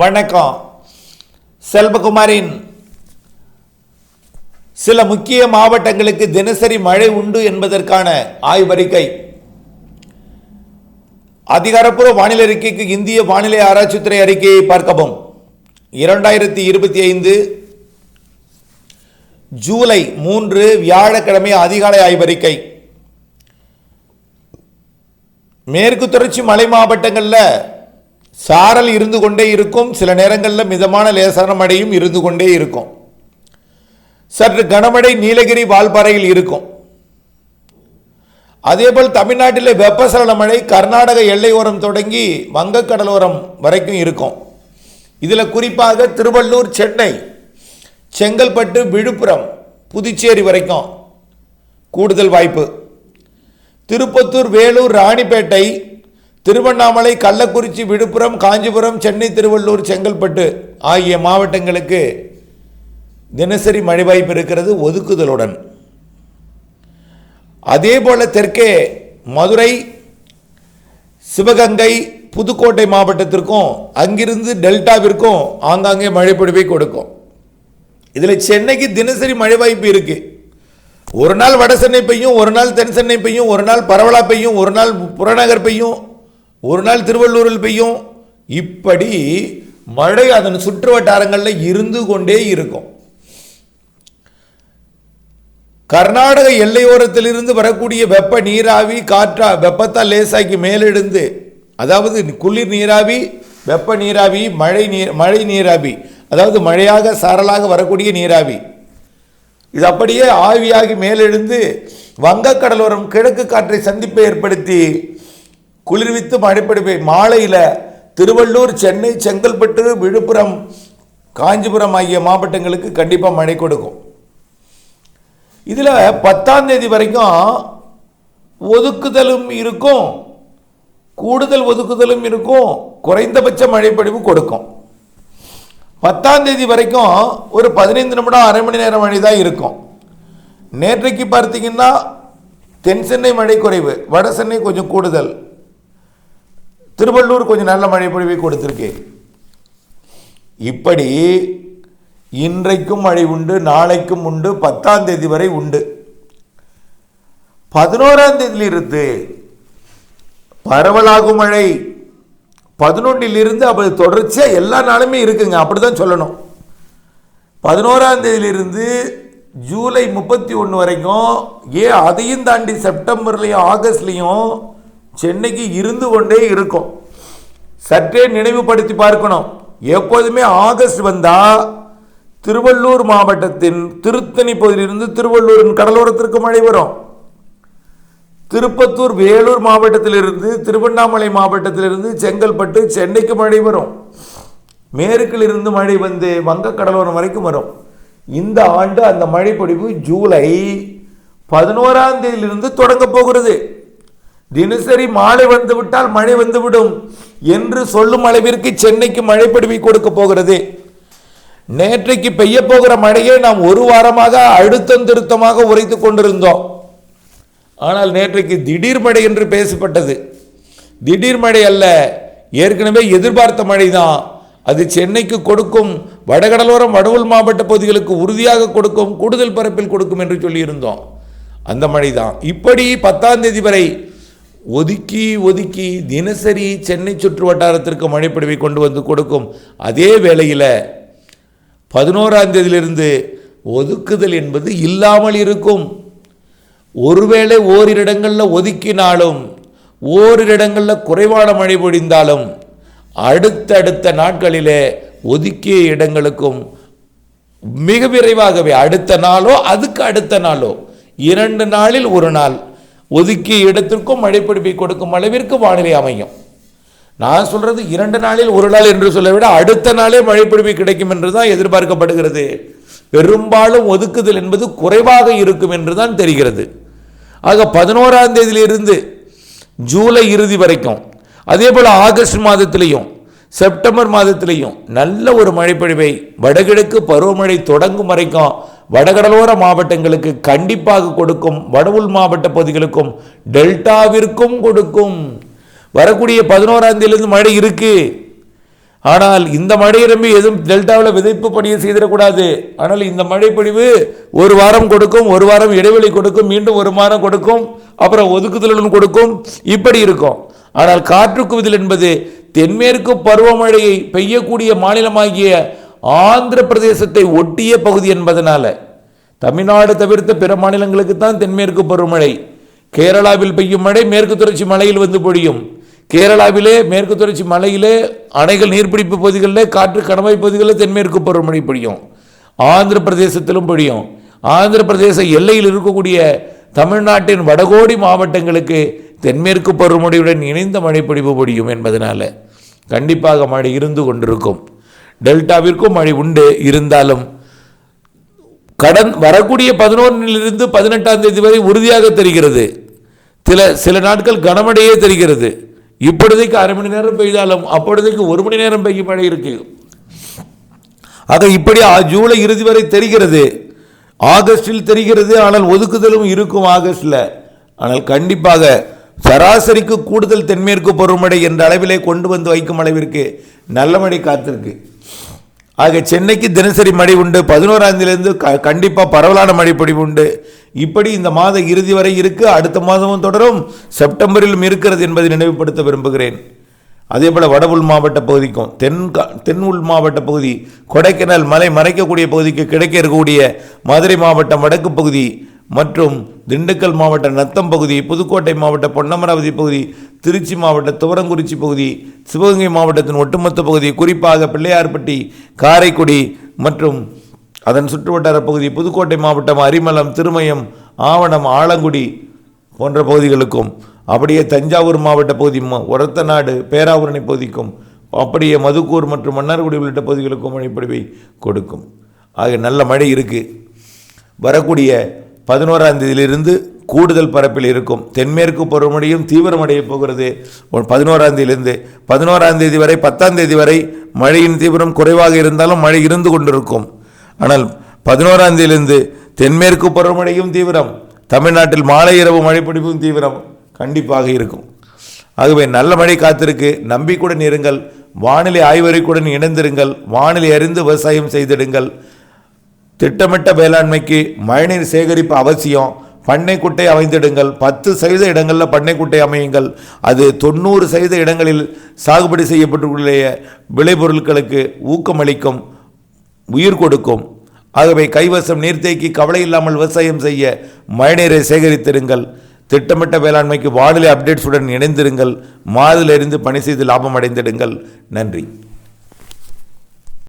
வணக்கம். செல்வகுமாரின் சில முக்கிய மாவட்டங்களுக்கு தினசரி மழை உண்டு என்பதற்கான ஆய்வறிக்கை. அதிகாரப்பூர்வ வானிலை அறிக்கைக்கு இந்திய வானிலை ஆராய்ச்சித்துறை அறிக்கையை பார்க்கவும். இரண்டாயிரத்தி இருபத்தி ஐந்து ஜூலை மூன்று வியாழக்கிழமை அதிகாலை ஆய்வறிக்கை. மேற்கு தொடர்ச்சி மலை மாவட்டங்களில் சாரல் இருந்து கொண்டே இருக்கும். சில நேரங்களில் மிதமான லேசான மழையும் இருந்து கொண்டே இருக்கும். சற்று கனமழை நீலகிரி வால்பாறையில் இருக்கும். அதேபோல் தமிழ்நாட்டில் வெப்பசலன மழை கர்நாடக எல்லையோரம் தொடங்கி வங்கக்கடலோரம் வரைக்கும் இருக்கும். இதில் குறிப்பாக திருவள்ளூர் சென்னை செங்கல்பட்டு விழுப்புரம் புதுச்சேரி வரைக்கும் கூடுதல் வாய்ப்பு. திருப்பத்தூர் வேலூர் ராணிப்பேட்டை திருவண்ணாமலை கள்ளக்குறிச்சி விழுப்புரம் காஞ்சிபுரம் சென்னை திருவள்ளூர் செங்கல்பட்டு ஆகிய மாவட்டங்களுக்கு தினசரி மழை வாய்ப்பு இருக்கிறது ஒதுக்குதலுடன். அதே போல் தெற்கே மதுரை சிவகங்கை புதுக்கோட்டை மாவட்டத்திற்கும் அங்கிருந்து டெல்டாவிற்கும் ஆங்காங்கே மழை பொழிவை கொடுக்கும். இதில் சென்னைக்கு தினசரி மழை வாய்ப்பு இருக்கு. ஒரு நாள் வட சென்னை பெய்யும் ஒரு நாள் தென் சென்னை பெய்யும் ஒரு நாள் பரவலா பெய்யும் ஒரு நாள் புறநகர் பெய்யும் ஒரு நாள் திருவள்ளூரில் பெய்யும். இப்படி மழை அதன் சுற்று வட்டாரங்களில் இருந்து கொண்டே இருக்கும். கர்நாடக எல்லையோரத்திலிருந்து வரக்கூடிய வெப்ப நீராவி காற்றா வெப்பத்தால் லேசாக்கி மேலெழுந்து அதாவது குளிர் நீராவி வெப்ப நீராவி மழை நீர் மழை நீராவி அதாவது மழையாக சாரலாக வரக்கூடிய நீராவி. இது அப்படியே ஆவியாகி மேலெழுந்து வங்கக்கடலோரம் கிழக்கு காற்றை சந்திப்பை ஏற்படுத்தி குளிர்வித்து மழைப்பிடிப்பை மாலையில் திருவள்ளூர் சென்னை செங்கல்பட்டு விழுப்புரம் காஞ்சிபுரம் ஆகிய மாவட்டங்களுக்கு கண்டிப்பாக மழை கொடுக்கும். இதில் பத்தாம் தேதி வரைக்கும் ஒதுக்குதலும் இருக்கும். கூடுதல் ஒதுக்குதலும் இருக்கும். குறைந்தபட்ச மழைப்பொழிவு கொடுக்கும். பத்தாம் தேதி வரைக்கும் ஒரு பதினைந்து நிமிடம் அரை மணி நேரம் மழை தான் இருக்கும். நேற்றைக்கு பார்த்தீங்கன்னா தென் சென்னை மழை குறைவு வட சென்னை கொஞ்சம் கூடுதல். திருவள்ளூர் கொஞ்சம் நல்ல மழை பொழிவை கொடுத்துருக்கு. இப்படி இன்றைக்கும் மழை உண்டு நாளைக்கும் உண்டு பத்தாம் தேதி வரை உண்டு. பதினோராம் தேதியிலிருந்து பரவலாகும் மழை. பதினொன்றிலிருந்து அப்படி தொடர்ச்சியாக எல்லா நாளுமே இருக்குங்க அப்படி தான் சொல்லணும். பதினோராம் தேதியிலிருந்து ஜூலை முப்பத்தி ஒன்று வரைக்கும் ஏன் அதையும் தாண்டி செப்டம்பர்லேயும் ஆகஸ்ட்லேயும் சென்னைக்கு இருந்து கொண்டே இருக்கும். சற்றே நினைவுபடுத்தி பார்க்கணும். எப்போதுமே ஆகஸ்ட் வந்தால் திருவள்ளூர் மாவட்டத்தின் திருத்தணி பகுதியிலிருந்து திருவள்ளூரின் கடலோரத்திற்கு மழை வரும். திருப்பத்தூர் வேலூர் மாவட்டத்திலிருந்து திருவண்ணாமலை மாவட்டத்திலிருந்து செங்கல்பட்டு சென்னைக்கு மழை வரும். மேற்கில் இருந்து மழை வந்து வங்க கடலோரம் வரைக்கும் வரும். இந்த ஆண்டு அந்த மழை ஜூலை பதினோராம் தேதியிலிருந்து தொடங்க போகிறது. தினசரி மாலை வந்து விட்டால் மழை வந்துவிடும் என்று சொல்லும் அளவிற்கு சென்னைக்கு மழை பொழிவை கொடுக்க போகிறது. நேற்றைக்கு பெய்ய போகிற மழையை நாம் ஒரு வாரமாக அழுத்தம் திருத்தமாக உரைத்து கொண்டிருந்தோம். ஆனால் நேற்றைக்கு திடீர் மழை என்று பேசப்பட்டது. திடீர் மழை அல்ல ஏற்கனவே எதிர்பார்த்த மழை தான் அது சென்னைக்கு கொடுக்கும் வடகடலோரம் வடவுள் மாவட்ட பகுதிகளுக்கு உறுதியாக கொடுக்கும் கூடுதல் பரப்பில் கொடுக்கும் என்று சொல்லியிருந்தோம். அந்த மழை தான் இப்படி பத்தாம் தேதி வரை ஒதுக்கி ஒதுக்கி தினசரி சென்னை சுற்று வட்டாரத்திற்கு மழைப்பொழிவை கொண்டு வந்து கொடுக்கும் அதே வேளையில் பதினோராம் தேதியிலிருந்து ஒதுக்குதல் என்பது இல்லாமல் இருக்கும். ஒருவேளை ஓரிரு இடங்களில் ஒதுக்கினாலும் ஓரிரு இடங்களில் குறைவான மழை பொழிந்தாலும் அடுத்தடுத்த நாட்களிலே ஒதுக்கிய இடங்களுக்கும் மிக விரைவாகவே அடுத்த நாளோ அதுக்கு அடுத்த நாளோ இரண்டு நாளில் ஒரு நாள் ஒதுக்கிய இடத்திற்கும் மழைப்பிடிப்பை கொடுக்கும் அளவிற்கு வானிலை அமையும். நான் சொல்றது இரண்டு நாளில் ஒரு நாள் என்று சொல்ல விட அடுத்த நாளே மழைப்பிடிப்பு கிடைக்கும் என்று தான் எதிர்பார்க்கப்படுகிறது. பெரும்பாலும் ஒதுக்குதல் என்பது குறைவாக இருக்கும் என்று தான் தெரிகிறது. ஆக பதினோராம் தேதியிலிருந்து ஜூலை இறுதி வரைக்கும் அதே போல் ஆகஸ்ட் மாதத்திலையும் செப்டம்பர் மாதத்திலையும் நல்ல ஒரு மழைப்பொழிவை வடகிழக்கு பருவமழை தொடங்கும் வரைக்கும் வடகடலோர மாவட்டங்களுக்கு கண்டிப்பாக கொடுக்கும் வடவுள் மாவட்ட பகுதிகளுக்கும் டெல்டாவிற்கும் கொடுக்கும். வரக்கூடிய பதினோராம் தேதியிலிருந்து மழை இருக்கு. ஆனால் இந்த மழை நம்பி எதுவும் டெல்டாவில் விதைப்பு பணியை செய்திடக்கூடாது. ஆனால் இந்த மழைப்பொழிவு ஒரு வாரம் கொடுக்கும் ஒரு வாரம் இடைவெளி கொடுக்கும் மீண்டும் ஒரு வாரம் கொடுக்கும் அப்புறம் ஒதுக்குதலுடன் கொடுக்கும். இப்படி இருக்கும். ஆனால் காற்று குவிதல் என்பது தென்மேற்கு பருவமழையை பெய்யக்கூடிய மாநிலமாகிய ஆந்திர பிரதேசத்தை ஒட்டிய பகுதி என்பதனால தமிழ்நாடு தவிர்த்த பிற மாநிலங்களுக்கு தான் தென்மேற்கு பருவமழை. கேரளாவில் பெய்யும் மழை மேற்கு தொடர்ச்சி மலையில் வந்து பொழியும். கேரளாவிலே மேற்கு தொடர்ச்சி மலையிலே அணைகள் நீர்பிடிப்பு பகுதிகளில் காற்று கடமை பகுதிகளில் தென்மேற்கு பருவமழை பொழியும். ஆந்திர பிரதேசத்திலும் பொழியும். ஆந்திர பிரதேச எல்லையில் இருக்கக்கூடிய தமிழ்நாட்டின் வடகோடி மாவட்டங்களுக்கு தென்மேற்கு பருவமழையுடன் இணைந்த மழை பொழிவு பொழியும் என்பதனால கண்டிப்பாக மழை இருந்து கொண்டிருக்கும். டெல்டாவிற்கும் மழை உண்டு. இருந்தாலும் கடன் வரக்கூடிய பதினொன்றிலிருந்து பதினெட்டாம் தேதி வரை உறுதியாக தெரிகிறது. சில சில நாட்கள் கனமழையே தெரிகிறது. இப்பொழுதைக்கு அரை மணி நேரம் பெய்தாலும் அப்பொழுதைக்கு ஒரு மணி நேரம் பெய்யும் மழை இருக்கு. ஆக இப்படி ஜூலை இறுதி வரை தெரிகிறது. ஆகஸ்டில் தெரிகிறது ஆனால் ஒதுக்குதலும் இருக்கும் ஆகஸ்டில். ஆனால் கண்டிப்பாக சராசரிக்கு கூடுதல் தென்மேற்கு பருவமழை என்ற அளவிலே கொண்டு வந்து வைக்கும் அளவிற்கு நல்ல மழை காத்திருக்கு. ஆக சென்னைக்கு தினசரி மழை உண்டு. பதினோராந்திலிருந்து க கண்டிப்பாக பரவலான மழை பொழிவு உண்டு. இப்படி இந்த மாத இறுதி வரை இருக்கு. அடுத்த மாதமும் தொடரும். செப்டம்பரிலும் இருக்கிறது என்பதை நினைவுபடுத்த விரும்புகிறேன். அதே போல் வட உள் மாவட்ட பகுதிக்கும் தென் தென் உள் மாவட்ட பகுதி கொடைக்கானல் மலை மறைக்கக்கூடிய பகுதிக்கு கிடைக்க இருக்கக்கூடிய மதுரை மாவட்டம் வடக்கு பகுதி மற்றும் திண்டுக்கல் மாவட்ட நத்தம் பகுதி புதுக்கோட்டை மாவட்ட பொன்னமராவதி பகுதி திருச்சி மாவட்ட துவரங்குறிச்சி பகுதி சிவகங்கை மாவட்டத்தின் ஒட்டுமொத்த பகுதி குறிப்பாக பிள்ளையார்பட்டி காரைக்குடி மற்றும் அதன் சுற்றுவட்டார பகுதி புதுக்கோட்டை மாவட்டம் அரிமலம் திருமயம் ஆவணம் ஆலங்குடி போன்ற பகுதிகளுக்கும் அப்படியே தஞ்சாவூர் மாவட்ட பகுதி ம- ஒரத்தநாடு பேராவூரணி பகுதிக்கும் அப்படியே மதுக்கூர் மற்றும் மன்னார்குடி உள்ளிட்ட பகுதிகளுக்கும் மழைப்பொழிவை கொடுக்கும். ஆக நல்ல மழை இருக்குது வரக்கூடிய பதினோராம் தேதியிலிருந்து கூடுதல் பரப்பில் இருக்கும். தென்மேற்கு பருவமழையும் தீவிரமடைய போகிறது. பதினோராம் தேதியிலிருந்து பதினோராம் தேதி வரை பத்தாம் தேதி வரை மழையின் தீவிரம் குறைவாக இருந்தாலும் மழை இருந்து கொண்டிருக்கும். ஆனால் பதினோராம் தேதியிலிருந்து தென்மேற்கு பருவமழையும் தீவிரம் தமிழ்நாட்டில் மாலை இரவு மழைப்பிடிப்பும் தீவிரம் கண்டிப்பாக இருக்கும். ஆகவே நல்ல மழை காத்திருக்கு. நம்பிக்கையுடன் இருங்கள். வானிலை ஆய்வறைக்குடன் இணைந்திருங்கள். வானிலை அறிந்து விவசாயம் செய்திடுங்கள். திட்டமிட்ட வேளாண்மைக்கு மழைநீர் சேகரிப்பு அவசியம். பண்ணை குட்டை அமைந்திடுங்கள். பத்து சதவீத இடங்களில் பண்ணை குட்டை அமையுங்கள். அது தொண்ணூறு சதவீத இடங்களில் சாகுபடி செய்யப்பட்டுள்ள விளைபொருட்களுக்கு ஊக்கமளிக்கும் உயிர் கொடுக்கும். ஆகவே கைவசம் நீர்த்தேக்கி கவலை இல்லாமல் விவசாயம் செய்ய மழைநீரை சேகரித்திருங்கள் திட்டமிட்ட வேளாண்மைக்கு வானிலை அப்டேட்ஸுடன் இணைந்திருங்கள். மாதிலிருந்து பணி செய்து லாபம் அடைந்திடுங்கள். நன்றி.